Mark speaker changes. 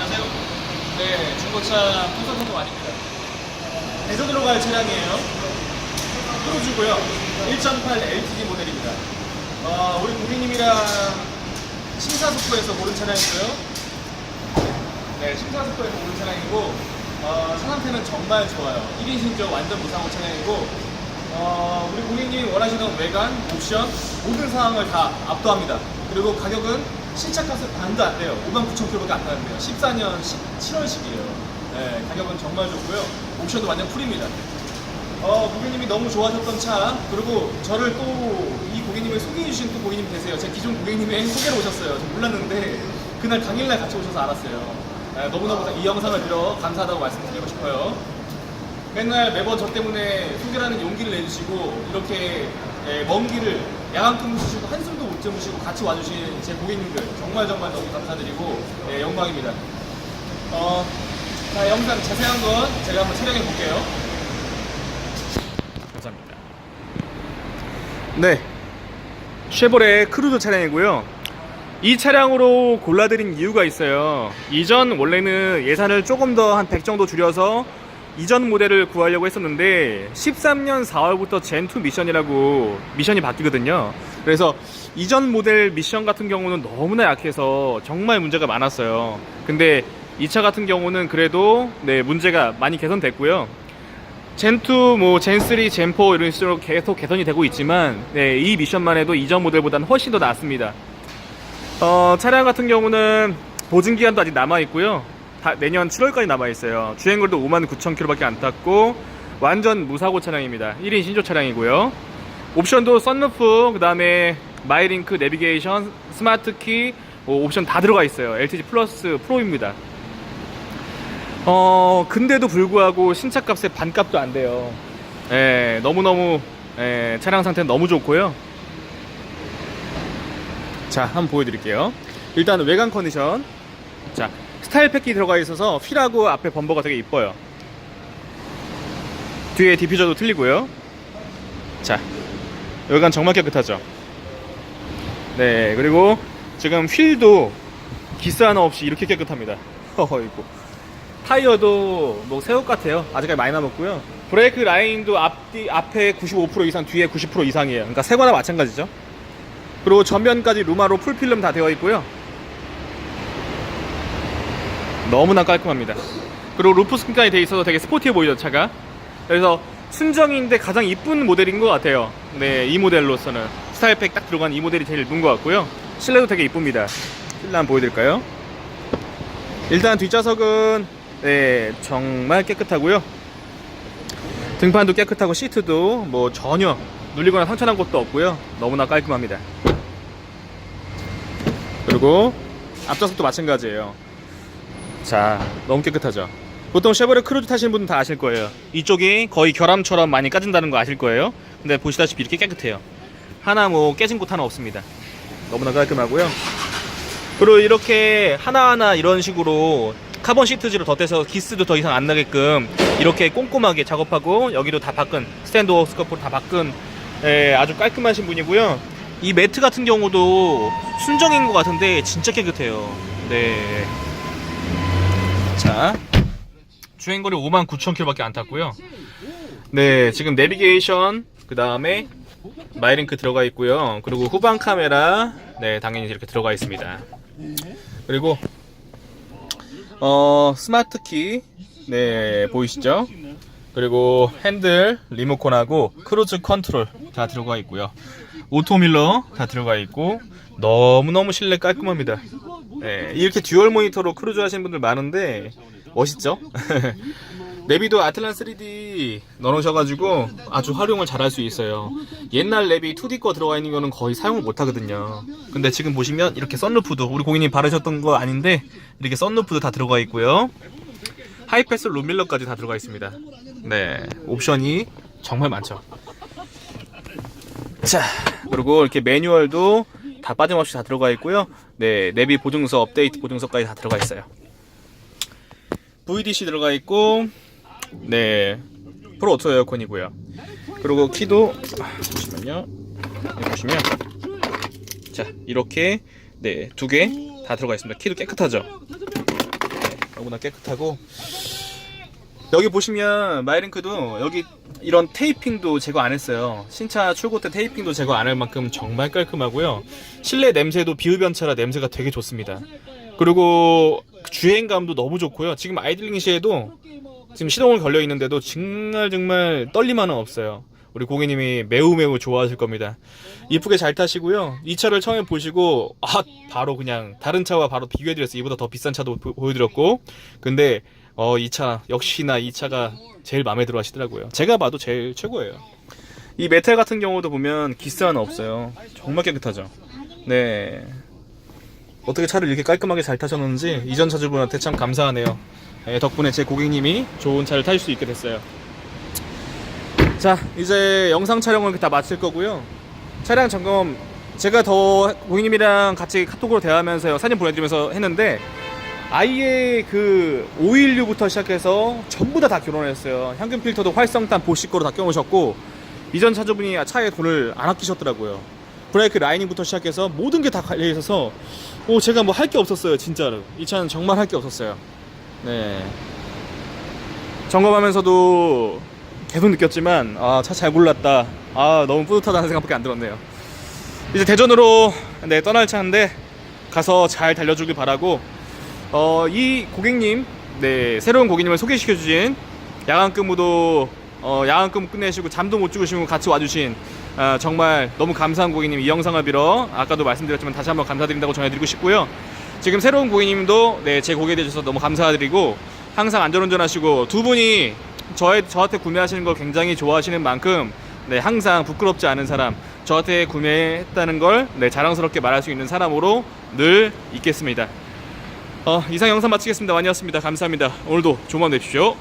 Speaker 1: 안녕하세요. 네, 중고차 풍선선도 아닙니다. 대전으로 갈 차량이에요. 크루즈고요. 1.8 LTD 모델입니다. 어, 우리 고객님이랑 심사숙고에서 고른 차량이고요. 네, 심사숙고에서 고른 차량이고 어, 차 상태는 정말 좋아요. 1인 신조 완전 무사고 차량이고 어, 우리 고객님이 원하시는 외관, 옵션 모든 사항을 다 압도합니다. 그리고 가격은 신차값을 반도 안 돼요. 59,000km밖에 안 타는데요. 14년 7월식이에요. 네, 가격은 정말 좋고요. 옵션도 완전 풀입니다. 어, 고객님이 너무 좋아하셨던 차, 그리고 저를 또 이 고객님을 소개해주신 또 고객님이 계세요. 제 기존 고객님의 소개로 오셨어요. 저 몰랐는데, 그날 당일날 같이 오셔서 알았어요. 네, 너무너무 이 영상을 들어 감사하다고 말씀드리고 싶어요. 맨날 매번 저 때문에 소개라는 용기를 내주시고, 이렇게 예, 먼 길을 야간근무 주시고, 한숨도 못 주무시고, 같이 와주신 제 고객님들, 정말 정말 너무 감사드리고, 예, 영광입니다. 어, 자, 영상 자세한 건 제가 한번 촬영해 볼게요. 감사합니다. 네. 쉐보레 크루즈 차량이고요. 이 차량으로 골라드린 이유가 있어요. 이전 원래는 예산을 조금 더 한 100 정도 줄여서 이전 모델을 구하려고 했었는데 13년 4월부터 젠2 미션이라고 미션이 바뀌거든요. 그래서 이전 모델 미션 같은 경우는 너무나 약해서 정말 문제가 많았어요. 근데 이 차 같은 경우는 그래도 네, 문제가 많이 개선됐고요. 젠2, 뭐 젠3, 젠4 이런 식으로 계속 개선이 되고 있지만 네, 이 미션만 해도 이전 모델보다는 훨씬 더 낫습니다. 어, 차량 같은 경우는 보증 기간도 아직 남아 있고요. 다 내년 7월까지 남아 있어요. 주행거리도 59,000km밖에 안 탔고 완전 무사고 차량입니다. 1인 신조 차량이고요. 옵션도 썬루프, 그 다음에 마이링크 내비게이션, 스마트 키뭐 옵션 다 들어가 있어요. LTG 플러스 프로입니다. 어, 근데도 불구하고 신차값의 반값도 안 돼요. 예, 너무너무, 예, 차량 상태는 너무 좋고요. 자, 한번 보여드릴게요. 일단 외관 컨디션. 자, 스타일 팩이 들어가 있어서 휠하고 앞에 범버가 되게 이뻐요. 뒤에 디퓨저도 틀리고요. 자, 외관 정말 깨끗하죠. 네, 그리고 지금 휠도 기스 하나 없이 이렇게 깨끗합니다. 어이구. 타이어도 뭐 새옷 같아요. 아직까지 많이 남았고요. 브레이크 라인도 앞뒤 앞에 95% 이상, 뒤에 90% 이상이에요. 그러니까 새 거나 마찬가지죠. 그리고 전면까지 루마로 풀필름 다 되어 있고요. 너무나 깔끔합니다. 그리고 루프 스킨까지 되어 있어서 되게 스포티해 보이죠 차가. 그래서 순정인데 가장 이쁜 모델인 것 같아요. 네, 이 모델로서는 스타일팩 딱 들어간 이 모델이 제일 이쁜 것 같고요. 실내도 되게 이쁩니다. 실내 한번 보여드릴까요? 일단 뒷좌석은 네, 정말 깨끗하고요. 등판도 깨끗하고 시트도 뭐 전혀 눌리거나 상처난 것도 없고요. 너무나 깔끔합니다. 그리고 앞좌석도 마찬가지예요. 자, 너무 깨끗하죠. 보통 쉐보레 크루즈 타시는 분은 다 아실 거예요. 이쪽이 거의 결함처럼 많이 까진다는 거 아실 거예요. 근데 보시다시피 이렇게 깨끗해요. 하나 뭐 깨진 곳 하나 없습니다. 너무나 깔끔하고요. 그리고 이렇게 하나하나 이런 식으로 카본 시트지로 덧대서 기스도 더 이상 안 나게끔 이렇게 꼼꼼하게 작업하고 여기도 다 바꾼 스탠드 워 스커프로 다 바꾼 예, 아주 깔끔하신 분이고요. 이 매트 같은 경우도 순정인 것 같은데 진짜 깨끗해요. 네. 자, 주행거리 59,000km밖에 안 탔고요. 네, 지금 내비게이션 그 다음에 마이링크 들어가 있고요. 그리고 후방 카메라 네 당연히 이렇게 들어가 있습니다. 그리고 어 스마트 키네 보이시죠? 그리고 핸들 리모컨하고 크루즈 컨트롤 다 들어가 있고요. 오토밀러 다 들어가 있고 너무너무 실내 깔끔합니다. 네, 이렇게 듀얼 모니터로 크루즈 하시는 분들 많은데 멋있죠? 내비도 아틀란 3D 넣어놓으셔가지고 아주 활용을 잘 할 수 있어요. 옛날 내비 2D 거 들어가 있는 거는 거의 사용을 못 하거든요. 근데 지금 보시면 이렇게 썬루프도 우리 고객님 바르셨던 거 아닌데 이렇게 썬루프도 다 들어가 있고요. 하이패스 룸밀러까지 다 들어가 있습니다. 네, 옵션이 정말 많죠. 자, 그리고 이렇게 매뉴얼도 다 빠짐없이 다 들어가 있고요. 네, 내비 보증서, 업데이트 보증서까지 다 들어가 있어요. VDC 들어가 있고, 네, 프로 오토 에어컨이고요. 그리고 키도 아, 보시면요, 여기 보시면 자 이렇게 네 두 개 다 들어가 있습니다. 키도 깨끗하죠. 네, 너무나 깨끗하고 여기 보시면 마이링크도 여기 이런 테이핑도 제거 안 했어요. 신차 출고 때 테이핑도 제거 안 할 만큼 정말 깔끔하고요. 실내 냄새도 비흡연차라 냄새가 되게 좋습니다. 그리고 주행감도 너무 좋고요. 지금 아이들링 시에도 지금 시동을 걸려 있는데도 정말 정말 떨림 하나 없어요. 우리 고객님이 매우 매우 좋아하실 겁니다. 이쁘게 잘 타시고요. 이 차를 처음에 보시고 아 바로 그냥 다른 차와 바로 비교해드렸어요. 이보다 더 비싼 차도 보- 보여드렸고 근데 어이차 역시나 이 차가 제일 마음에 들어 하시더라고요. 제가 봐도 제일 최고예요. 이 메탈 같은 경우도 보면 기스 하나 없어요. 정말 깨끗하죠. 네. 어떻게 차를 이렇게 깔끔하게 잘 타셨는지 이전 차주분한테 참 감사하네요. 예, 덕분에 제 고객님이 좋은 차를 탈수 있게 됐어요. 자, 이제 영상 촬영을 다 마칠 거고요. 차량 점검 제가 더 고객님이랑 같이 카톡으로 대화하면서 사진 보내드리면서 했는데 아예 그 516부터 시작해서 전부 다 다 결혼했어요. 향균 필터도 활성탄 보시 거로 다 껴놓으셨고 이전 차주분이 차에 돈을 안 아끼셨더라고요. 브레이크 라이닝부터 시작해서 모든 게다 갈려 있어서 오 제가 뭐 할 게 없었어요 진짜로 이 차는 정말 할 게 없었어요. 네. 점검하면서도 계속 느꼈지만 아 차 잘 골랐다. 아 너무 뿌듯하다는 생각밖에 안 들었네요. 이제 대전으로 네 떠날 차인데 가서 잘 달려주길 바라고 어, 이 고객님, 네, 새로운 고객님을 소개시켜 주신 야간 근무도 어, 야간 근무 끝내시고 잠도 못 주무시고 같이 와주신 아, 정말 너무 감사한 고객님 이 영상을 빌어 아까도 말씀드렸지만 다시 한번 감사드린다고 전해드리고 싶고요. 지금 새로운 고객님도 네, 제 고객이 되셔서 너무 감사드리고 항상 안전운전 하시고 두 분이 저의, 저한테 구매하시는 걸 굉장히 좋아하시는 만큼 네, 항상 부끄럽지 않은 사람 저한테 구매했다는 걸 네, 자랑스럽게 말할 수 있는 사람으로 늘 있겠습니다. 어, 이상 영상 마치겠습니다. 완이었습니다. 감사합니다. 오늘도 밤 되십시오.